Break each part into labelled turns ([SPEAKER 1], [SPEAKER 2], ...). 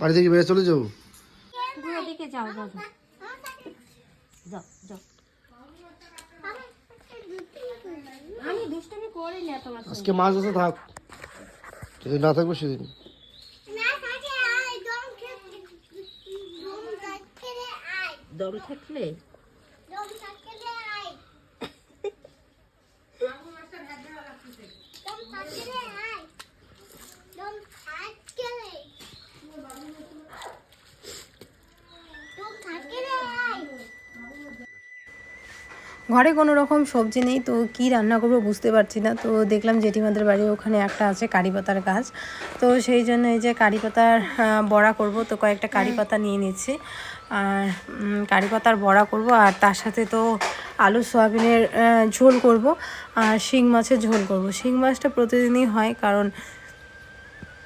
[SPEAKER 1] বাড়ি থেকে বেরিয়ে চলে যাব?
[SPEAKER 2] যাও যাও যাও। যাও যাও। আমি দুষ্টুমি করি না তোমার
[SPEAKER 1] আজকে মাছ আছে থাক। যদি না থাকব সেদিন।
[SPEAKER 2] দম থাকলে?
[SPEAKER 3] ঘরে কোনো রকম সবজি নেই তো কি রান্না করব বুঝতে পারছি না। তো দেখলাম জেঠিমাদের বাড়ির ওখানে একটা আছে কারি পাতার গাছ। তো সেই জন্য এই যে কারি পাতার বড়া করব তো কয়েকটা কারি পাতা নিয়ে নিচ্ছি। আর কারি পাতার বড়া করব আর তার সাথে তো আলু সয়াবিনের ঝোল করব আর শিং মাছের ঝোল করব। শিং মাছটা প্রতিদিনই হয় কারণ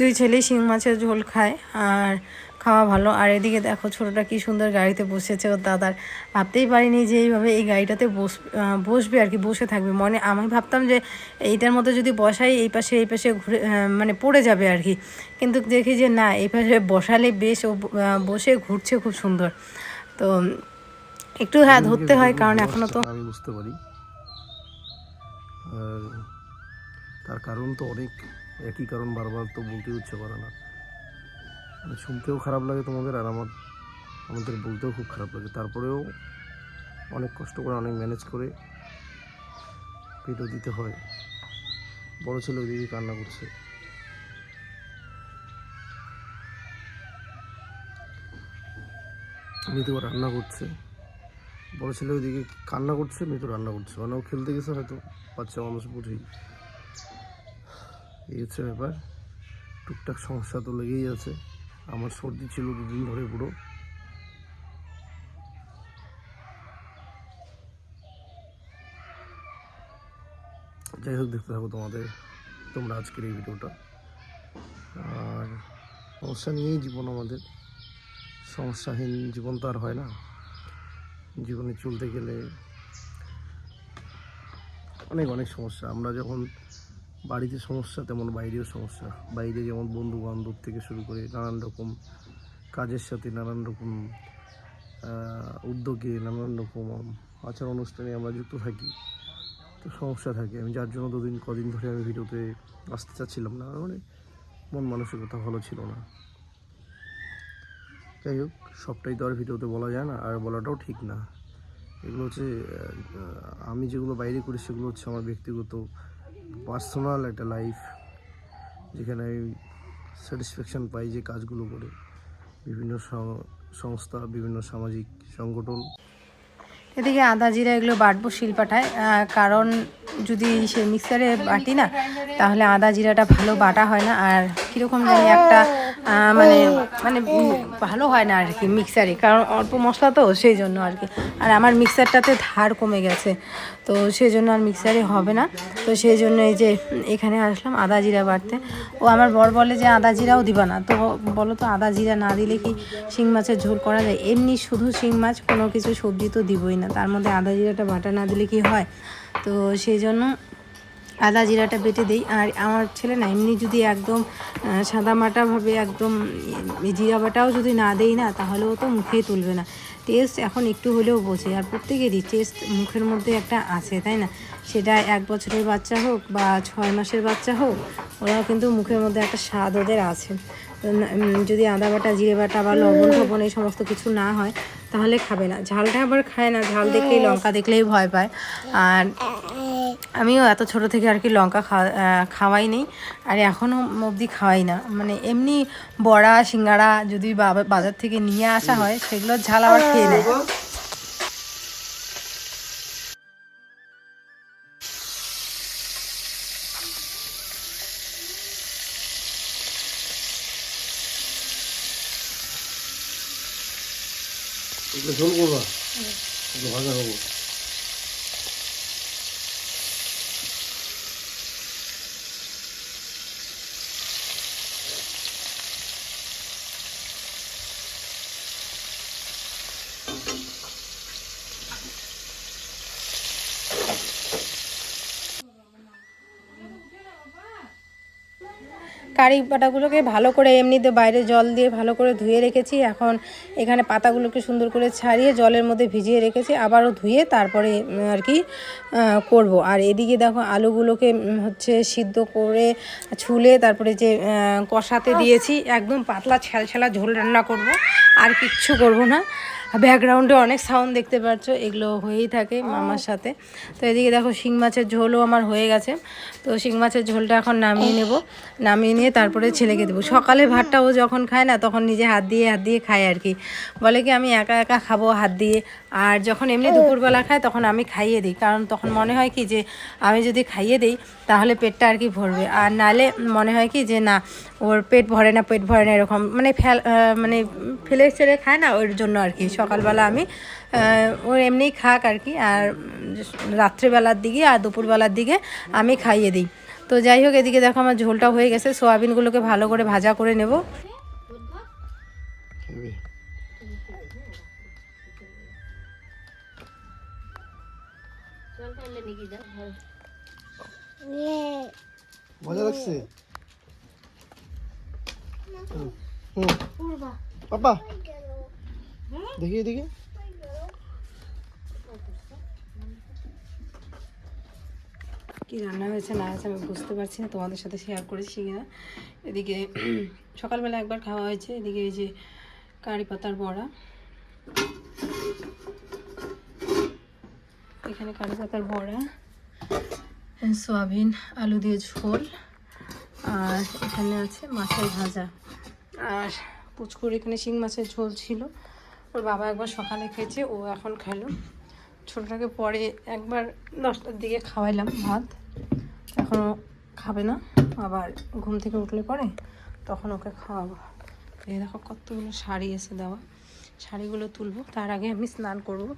[SPEAKER 3] দুই ছেলেই শিং মাছের ঝোল খায় আর খাওয়া ভালো। আর এদিকে দেখো ছোটোটা কি সুন্দর গাড়িতে বসেছে। ওর দাদার ভাবতেই পারিনি যে এইভাবে এই গাড়িটাতে বস বসবে আর কি বসে থাকবে। মনে আমি ভাবতাম যে এইটার মধ্যে যদি বসাই এই পাশে এই পাশে ঘুরে মানে পড়ে যাবে আর কি। কিন্তু দেখি যে না এই পাশে বসালে বেশ ও বসে ঘুরছে খুব সুন্দর। তো একটু হ্যাঁ ধরতে হয় কারণ এখনও তো
[SPEAKER 1] আমি বুঝতে পারি। তার কারণ তো অনেক একই কারণ বারবার তো বলতে ইচ্ছে করে না। শুনতেও খারাপ লাগে তোমাদের আর আমার, আমাদের বলতেও খুব খারাপ লাগে। তারপরেও অনেক কষ্ট করে, অনেক ম্যানেজ করে ভিডিও দিতে হয়। বড় ছেলে ওইদিকে কান্না করছে। মৃদু রান্না করছে। বড় ছেলে ওইদিকে কান্না করছে, মৃদু রান্না করছে। মানে ও খেলতে গেছে হয়তো, বাচ্চা মানুষ বুঝেই এই হচ্ছে ব্যাপার। টুকটাক সমস্যা তো লেগেই আছে। আমার সর্দি ছিল দুদিন ধরে পুরো। যাই হোক, দেখতে থাকো তোমাদের, তোমরা আজকের এই ভিডিওটা। আর সমস্যা নিয়েই জীবন আমাদের। সমস্যাহীন জীবন তো আর হয় না। জীবনে চলতে গেলে অনেক অনেক সমস্যা। আমরা যখন বাড়িতে সমস্যা, তেমন বাইরেও সমস্যা। বাইরে যেমন বন্ধু বান্ধব থেকে শুরু করে নানান রকম কাজের সাথে নানান রকম উদ্যোগে নানান রকম আচার অনুষ্ঠানে আমরা যুক্ত থাকি। তো সমস্যা থাকে। আমি যার জন্য দুদিন, কদিন ধরে আমি ভিডিওতে আসতে চাচ্ছিলাম না মানে মন মানসিকতা ভালো ছিল না। যাই হোক, সবটাই তো আর ভিডিওতে বলা যায় না, আর বলাটাও ঠিক না। এগুলো হচ্ছে আমি যেগুলো বাইরে করি সেগুলো হচ্ছে আমার ব্যক্তিগত পার্সোনাল একটা লাইফ, যেখানে আমি স্যাটিসফ্যাকশান পাই যে কাজগুলো করে। বিভিন্ন সংস্থা, বিভিন্ন সামাজিক সংগঠন।
[SPEAKER 3] এদিকে আদা জিরা এগুলো বাটবো শিলপাটায় কারণ যদি সে মিক্সারে বাটি না, তাহলে আদা জিরাটা ভালো বাটা হয় না। আর কীরকম জানি একটা মানে মানে ভালো হয় না আর কি মিক্সারে কারণ অল্প মশলা তো, সেই জন্য আর কি আর আমার মিক্সারটাতে ধার কমে গেছে, তো সেই জন্য আর মিক্সারে হবে না। তো সেই জন্য এই যে, এখানে আসলাম আদা জিরা বাড়তে। ও আমার বর বলে যে, আদা জিরাও দিবা না। তো বলো তো, আদা জিরা না দিলে কি শিং মাছের ঝোল করা যায়? এমনি শুধু শিং মাছ, কোনো কিছু সবজি তো দিবই না। তার মধ্যে আদা জিরাটা বাটা না দিলে কি হয়? তো সেই জন্য আদা জিরাটা বেটে দিই। আর আমার ছেলে না, এমনি যদি একদম সাদা মাটাভাবে একদম জিরা বাটাও যদি না দেই না তাহলেও তো মুখেই তুলবে না। টেস্ট এখন একটু হলেও বোঝে। আর প্রত্যেকেরই টেস্ট মুখের মধ্যে একটা আছে, তাই না? সেটা এক বছরের বাচ্চা হোক বা ছয় মাসের বাচ্চা হোক, ওরাও কিন্তু মুখের মধ্যে একটা স্বাদ ওদের আছে। যদি আদা বাটা, জিরে বাটা বা লবণ টবণ এই সমস্ত কিছু না হয়, তাহলে খাবে না। ঝালটা আবার খায় না। ঝাল দেখলেই, লঙ্কা দেখলেই ভয় পায়। আর আমিও এত ছোট থেকে আর কি লঙ্কা খাওয়া খাওয়াই নেই আর এখনও অবধি খাওয়াই না। মানে এমনি বড়া, সিঙ্গাড়া যদি বাজার থেকে নিয়ে আসা হয়, সেগুলোর ঝাল আবার খেয়ে নেয়।
[SPEAKER 1] ঝোল করবা? ভাজা হব
[SPEAKER 3] কারি পাতাগুলোকে ভালো করে এমনিতে বাইরে জল দিয়ে ভালো করে ধুয়ে রেখেছি। এখন এখানে পাতাগুলোকে সুন্দর করে ছাড়িয়ে জলের মধ্যে ভিজিয়ে রেখেছি। আবারও ধুয়ে তারপরে আর কি করব। আর এদিকে দেখো আলুগুলোকে হচ্ছে সিদ্ধ করে ছুলে তারপরে যে কষাতে দিয়েছি, একদম পাতলা, ছ্যালছ্যালা ঝোল রান্না করব। আর কিচ্ছু করব না। ব্যাকগ্রাউন্ডে অনেক সাউন্ড দেখতে পাচ্ছ এগুলো হয়েই থাকে মামার সাথে। তো এদিকে দেখো শিং মাছের ঝোলও আমার হয়ে গেছে। তো শিং মাছের ঝোলটা এখন নামিয়ে নেব। নামিয়ে নিয়ে তারপরে ছেলেকে দেবো। সকালে ভাতটা ও যখন খায় না তখন নিজে হাত দিয়ে হাত দিয়ে খায় আর কি। বলে কি আমি একা একা খাব হাত দিয়ে। আর যখন এমনি দুপুরবেলা খায় তখন আমি খাইয়ে দিই। কারণ তখন মনে হয় কি যে আমি যদি খাইয়ে দিই তাহলে পেটটা আর কি ভরবে। আর নালে মনে হয় কি যে না ওর পেট ভরে না পেট ভরে না এরকম। মানে ফেল মানে ফেলে ছেড়ে খায় না ওর জন্য আর কি। সকালবেলা আমি আহ, ও এমনিই খাক আর কি আর রাত্রিবেলার দিকে আর দুপুরবেলার দিকে আমি খাইয়ে দিই। তো যাই হোক এদিকে দেখো আমার ঝোলটা হয়ে গেছে সোয়াবিনগুলোকে ভালো করে ভাজা করে নেব।
[SPEAKER 1] মজা লাগছে? পাপা। দেখি এদিকে
[SPEAKER 3] কি রান্না হয়েছে, না হয়েছে, আমি বুঝতে পারছি না, তোমাদের সাথে শেয়ার করেছি কিনা। এদিকে সকালবেলা একবার খাওয়া হয়েছে, এদিকে এই যে কারি পাতার বড়া। এখানে কারি পাতার বড়া, সয়াবিন, আলু দিয়ে ঝোল, আর এখানে আছে মাছের ভাজা। আর পুচকুর এখানে শিং মাছের ঝোল ছিল। ওর বাবা একবার সকালে খেয়েছে, ও এখন খেলো। ছোটোটাকে পরে একবার দশটার দিকে খাওয়াইলাম ভাত। এখনও খাবে না। আবার ঘুম থেকে উঠলে পরে তখন ওকে খাওয়াবো। এই দেখো কতগুলো শাড়ি এসে দেওয়া। শাড়িগুলো তুলবো, তার আগে আমি স্নান করব।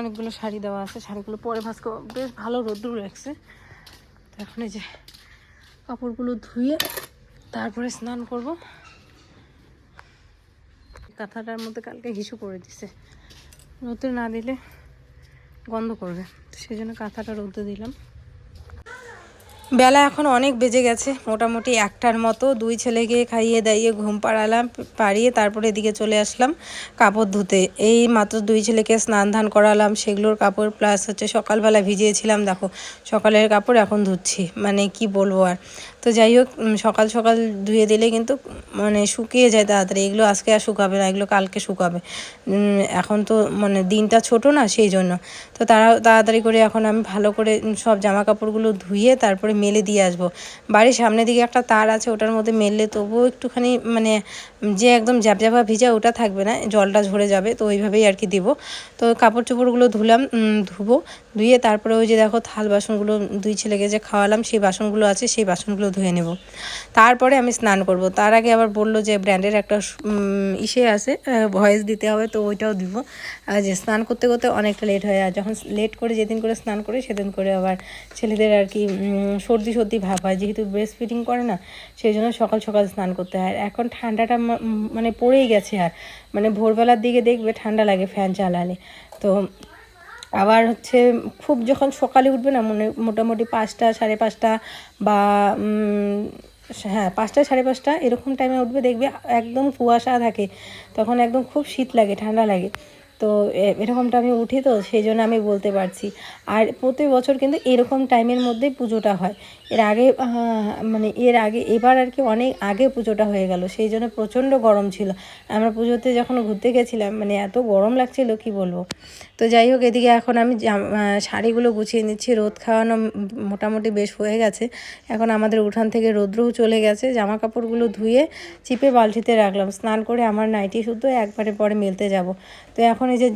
[SPEAKER 3] অনেকগুলো শাড়ি দেওয়া আছে, শাড়িগুলো পরে ভাজকে বেশ ভালো রোদ্দুর রাখছে তো এখন এই যে কাপড়গুলো ধুয়ে তারপরে স্নান করব। কাঁথাটার মধ্যে কালকে হিসু করে দিছে। রোদে না দিলে গন্ধ করবে। সেই জন্য কাঁথাটা রোদ্রে দিলাম। বেলা এখন অনেক বেজে গেছে। মোটামুটি একটার মতো দুই ছেলেকে খাইয়ে দাইয়ে ঘুম পাড়ালাম, পাড়িয়ে তারপরে এদিকে চলে আসলাম কাপড় ধুতে। এই মাত্র দুই ছেলেকে স্নান ধান করালাম, সেগুলোর কাপড় প্লাস হচ্ছে সকালবেলা ভিজিয়েছিলাম, দেখো। সকালের কাপড় এখন ধুচ্ছি মানে কি বলব আর। তো যাই হোক সকাল সকাল ধুয়ে দিলে কিন্তু মানে শুকিয়ে যায় তাড়াতাড়ি। এগুলো আজকে আর শুকাবে না, এগুলো কালকে শুকাবে। এখন তো মানে দিনটা ছোট না, সেই জন্য। তো তারা, তাড়াতাড়ি করে এখন আমি ভালো করে সব জামা কাপড়গুলো ধুয়ে তারপরে মেলে দিয়ে আসব। বাড়ির সামনের দিকে একটা তার আছে, ওটার মধ্যে মেললে তবুও একটুখানি মানে যে একদম জ্যাপজ্যাপা ভিজা ওটা থাকবে না, জলটা ঝরে যাবে, তো ওইভাবেই আর কি দিব। তো কাপড় চোপড়গুলো ধুলাম ধুবো, ধুয়ে তারপরে ওই যে দেখো, থাল বাসনগুলো দুই ছেলেকে যে খাওয়ালাম, সেই বাসনগুলো আছে, সেই বাসনগুলো ধুয়ে নেব। তারপরে আমি স্নান করব। তার আগে আবার বলল যে ব্র্যান্ডের একটা ইসে আছে ভয়েস দিতে হবে, তো ওইটাও দিব। আর যে স্নান করতে করতে অনেকটা লেট হয়, আর যখন লেট করে যেদিন করে স্নান করে, সেদিন করে আবার ছেলেদের আর কি সর্দি সর্দি ভাব হয়। যেহেতু ব্রেস্ট ফিটিং করে না, সেই জন্য সকাল সকাল স্নান করতে হয়। এখন ঠান্ডাটা মানে পড়েই গেছে আর। মানে ভোরবেলার দিকে দেখবে ঠান্ডা লাগে ফ্যান চালালে। তো আবার হচ্ছে খুব যখন সকালে উঠবে না, মনে, মোটামুটি পাঁচটা, সাড়ে পাঁচটা বা হ্যাঁ পাঁচটা, সাড়ে পাঁচটা এরকম টাইমে উঠবে, দেখবে একদম কুয়াশা থাকে, তখন একদম খুব শীত লাগে, ঠান্ডা লাগে। তো এরকমটা আমি উঠি তো, সেই জন্য আমি বলতে পারছি। আর প্রতি বছর কিন্তু এরকম টাইমের মধ্যেই পুজোটা হয়। এর আগে মানে এর আগে, এবার আর কি অনেক আগে পুজোটা হয়ে গেল, সেই জন্য প্রচণ্ড গরম ছিল। আমরা পুজোতে যখন ঘুরতে গেছিলাম মানে এত গরম লাগছিল, কি বলব? তো যাই হোক, এদিকে এখন আমি শাড়িগুলো গুছিয়ে নিচ্ছি। রোদ খাওয়ানো মোটামুটি বেশ হয়ে গেছে। এখন আমাদের উঠান থেকে রৌদ্রও চলে গেছে। জামা কাপড়গুলো ধুয়ে চিপে বালতিতে রাখলাম। স্নান করে আমার নাইটি শুদ্ধ একবারে পরে মেলতে যাব। তো এখন এই যে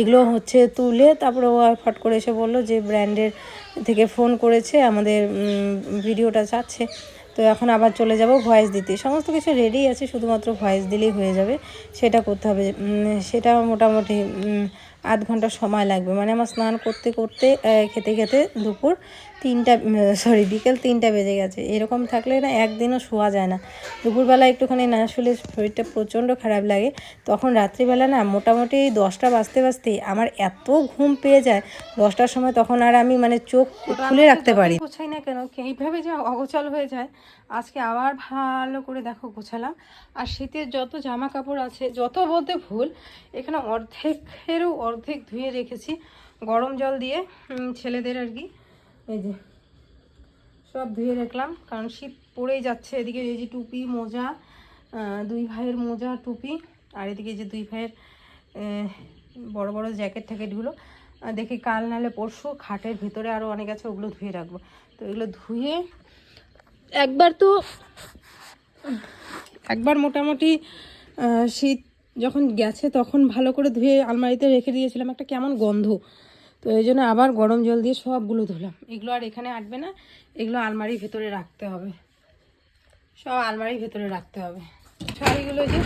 [SPEAKER 3] এগুলো হচ্ছে তুলে তারপরে ও ফট করে এসে বলল যে, ব্র্যান্ডের থেকে ফোন করেছে। আমাদের ভিডিওটা চাচ্ছে। তো এখন আবার চলে যাব ভয়েস দিতে। সমস্ত কিছু রেডি আছে, শুধুমাত্র ভয়েস দিলেই হয়ে যাবে। সেটা করতে হবে। সেটা মোটামুটি আধ ঘণ্টা সময় লাগবে। মানে আমার স্নান করতে করতে খেতে খেতে দুপুর তিনটা সরি বিকেল তিনটা বেজে গেছে। এরকম থাকলে না একদিনও শোয়া যায় না। দুপুরবেলা একটুখানি না শুলে শরীরটা প্রচণ্ড খারাপ লাগে। তখন রাত্রিবেলা না মোটামুটি দশটা বাজতে বাজতে আমার এত ঘুম পেয়ে যায় দশটার সময় তখন আর আমি মানে চোখ খুলে রাখতে পারি গোছাই না কেন এইভাবে যে অগোছাল হয়ে যায় আজকে আবার ভালো করে দেখো গোছালাম। আর শীতের যত জামা কাপড় আছে যত বলতে ভুল এখানে অর্ধেকেরও অর্ধেক ধুয়ে রেখেছি। গরম জল দিয়ে ছেলেদের আর কি। এই যে, সব ধুয়ে রাখলাম, কারণ শীত পড়েই যাচ্ছে। এদিকে এই যে টুপি, মোজা দুই ভাইয়ের মোজা, টুপি, আর এদিকে যে দুই ভাইয়ের বড় বড় জ্যাকেট ট্যাকেটগুলো দেখি কাল নালে পরশু খাটের ভিতরে আরও অনেক আছে, ওগুলো ধুয়ে রাখব। তো এগুলো ধুয়ে একবার তো, একবার মোটামুটি শীত যখন গেছে তখন ভালো করে ধুয়ে আলমারিতে রেখে দিয়েছিলাম। একটা কেমন গন্ধ। তো এই জন্য আবার গরম জল দিয়ে সবগুলো ধুলাম। এগুলো আর এখানে আটবে না, এগুলো আলমারির ভেতরে রাখতে হবে। সব আলমারির ভেতরে রাখতে হবে। শাড়িগুলো যে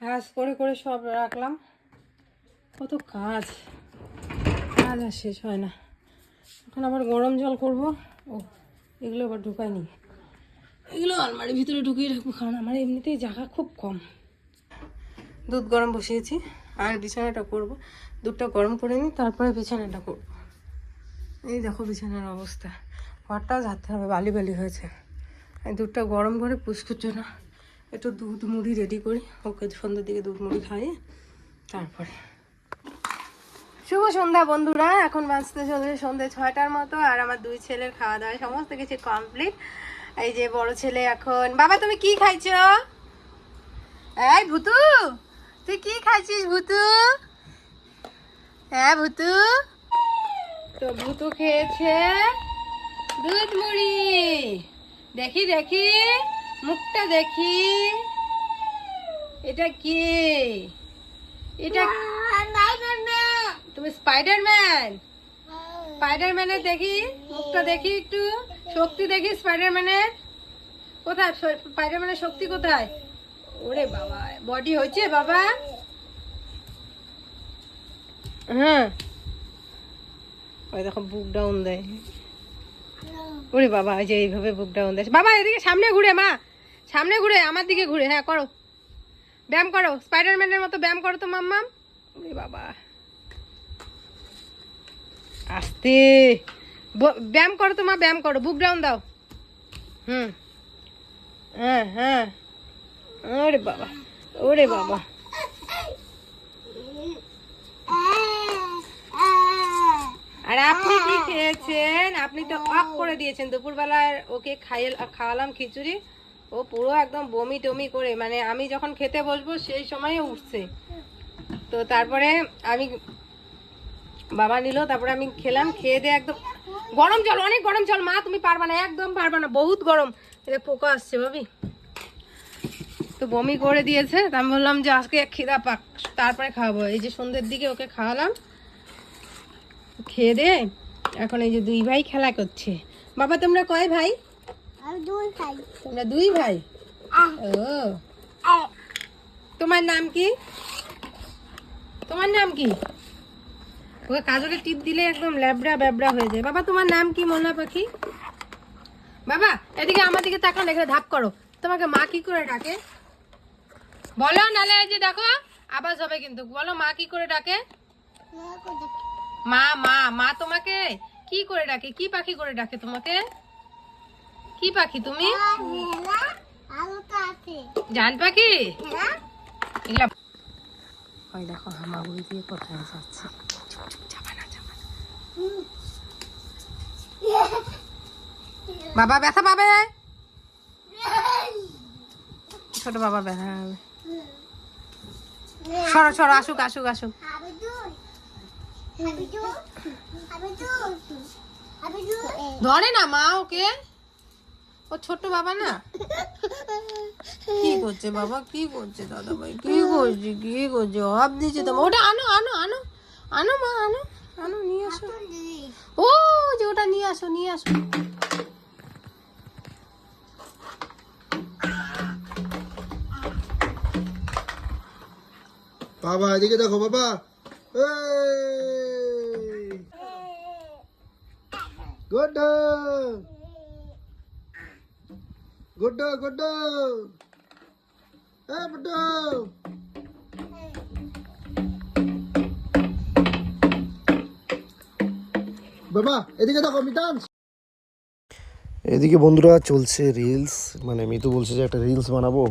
[SPEAKER 3] ভাজ করে করে সব রাখলাম। কত কাজ কাজ আর শেষ হয় না। এখন আবার গরম জল করব। ও, এগুলো আবার ঢুকায়নি। এগুলো আলমারির ভিতরে ঢুকিয়ে রাখব, কারণ আমার এমনিতেই জায়গা খুব কম। দুধ গরম বসিয়েছি। আর বিছানাটা করব। দুধটা গরম করে নিই, তারপরে বিছানাটা করব। এই দেখো বিছানার অবস্থা। ঘরটা ঝাড়তে হবে, বালি বালি হয়েছে। দুধটা গরম করে পুষ্কুর জন্য একটু দুধ মুড়ি রেডি করি। ওকে সন্ধ্যের দিকে দুধ মুড়ি খাইয়ে তারপরে। শুভ সন্ধ্যা বন্ধুরা, এখন বাঁচতে চলছে সন্ধ্যে ছয়টার মতো, আর আমার দুই ছেলের খাওয়া দাওয়া সমস্ত কিছু কমপ্লিট এই যে বড় ছেলে এখন। বাবা, তুমি কি খাইছো? এই ভুতু! তুই কি খাইছিস ভুতু? হ্যাঁ ভুতু? তো ভুতু খেয়েছে দুধ মুড়ি। দেখি দেখি মুখটা দেখি। এটা কি? এটা তুমি স্পাইডারম্যান স্পাইডারম্যানের দেখি মুখটা দেখি একটু। শক্তি দেখি স্পাইডারম্যানের কোথায়? স্পাইডারম্যানের শক্তি কোথায়? ওরে বাবা বডি হয়েছে বাবা? হ্যাঁ। ওই দেখো বুক ডাউন দেয়। ওরে বাবা যে এইভাবে বুক ডাউন দেয়। বাবা, এদিকে সামনে ঘুরে, মা। সামনে ঘুরে, আমার দিকে ঘুরে। হ্যাঁ করো। ব্যায়াম করো। স্পাইডারম্যানের মতো ব্যায়াম করো তো, মাম্মাম। ওরে বাবা। আস্তে। ব্যায়াম করো তো, মা, ব্যায়াম করো। বুক ডাউন দাও। হুম। হ্যাঁ হ্যাঁ। ওরে বাবা ওরে বাবা। আর আপনি কি খেয়েছেন? আপনি তো অফ করে দিয়েছেন। দুপুরবেলার ওকে খাইয়ে, খাওয়ালাম খিচুড়ি। ও পুরো একদম বমি টমি করে মানে আমি যখন খেতে বসবো সেই সময়ে উঠছে। তো তারপরে আমি বাবা নিল, তারপরে আমি খেলাম, খেয়ে দিয়ে একদম গরম জল, অনেক গরম জল, মা তুমি পারবা না, একদম পারবা না, বহুত গরম। পোকা আসছে ভাবি। তো বমি করে দিয়েছে তা আমি বললাম যে আজকে খিদা পাক তারপরে খাওয়াবো এই যে সন্ধ্যের দিকে ওকে খাওয়ালাম খেয়ে দে এখন এই যে দুই ভাই খেলা করছে। বাবা তোমরা কয় ভাই? তোমরা দুই ভাই? ও। তোমার নাম কি? তোমার নাম কি? ওকে কাজলে টিপ দিলে একদম ল্যাবড়া ব্যাবড়া হয়ে যায়। বাবা তোমার নাম কি মোনা পাখি? বাবা এদিকে আমার দিকে তাকাও দেখে ধাপ করো। তোমাকে মা কি করে ডাকে? বলো, নালে যে দেখো আওয়াজ হবে কিন্তু। বলো, মা কি করে ডাকে? মা মা মা তোমাকে কি করে ডাকে? কি পাখি করে ডাকে তোমাকে? কি পাখি তুমি? জান পাখি? ওই দেখো হামাগুড়ি দিয়ে কোথায় যাচ্ছে। বাবা, ব্যথা পাবে? ছোট বাবা ব্যথা পাবে সরো সরো, আসুক আসুক আসুক। ধরে না মা ওকে। ও ছোট বাবা না? কি করছে বাবা? কি করছে দাদা ভাই কি করছে কি করছে? অভাব দিচ্ছে তো ওটা আনো আনো আনো। আনো মা, আনো আনো, নিয়ে আসো। ও যে ওটা নিয়ে আসো নিয়ে আসো।
[SPEAKER 1] বাবা, এদিকে দেখো বাবা। গুড গুড গুড এ বাবা, এদিকে দেখো এদিকে বন্ধুরা চলছে রিলস মানে মিতু বলছে যে একটা রিলস বানাবো।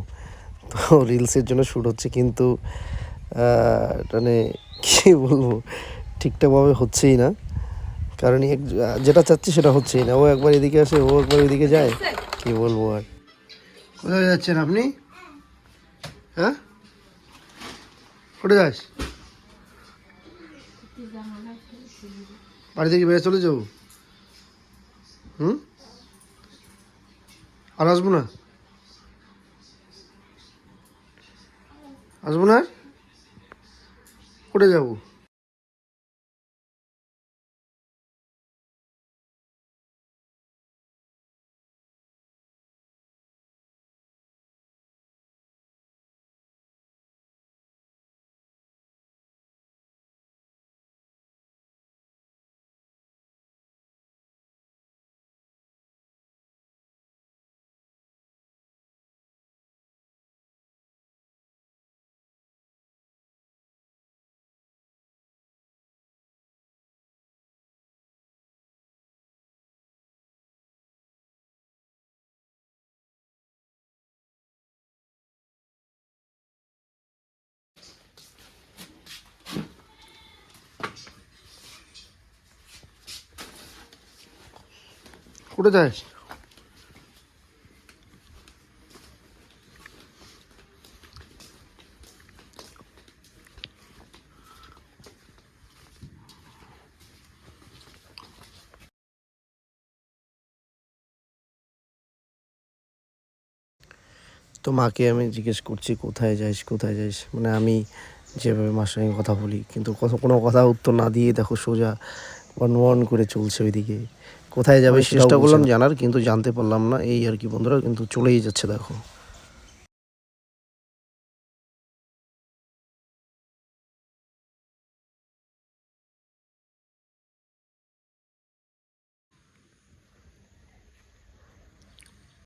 [SPEAKER 1] তো রিলসের জন্য শ্যুট হচ্ছে, কিন্তু মানে কী বলব? ঠিকঠাকভাবে হচ্ছেই না। কারণ এক- যেটা চাচ্ছি সেটা হচ্ছেই না। ও একবার এদিকে আসে, ও একবার এদিকে যায়। কি বলব আর। কোথায় যাচ্ছেন আপনি? হ্যাঁ? কোথায় যাস? বাড়ি থেকে বেড়ে চলে যাব? হুম? আর আসব না? আসব না? কোথায় যাব। কোথায় যাস তো মাকে আমি জিজ্ঞেস করছি, কোথায় যাইস কোথায় যাইস মানে আমি যেভাবে মার সঙ্গে কথা বলি, কিন্তু কোনো কথা উত্তর না দিয়ে দেখো সোজা ওয়ান ওয়ান করে চলছে ওইদিকে। কোথায় যাবে চেষ্টা করলাম জানার কিন্তু জানতে পারলাম না। এই আর কি বন্ধুরা কিন্তু চলেই যাচ্ছে দেখো।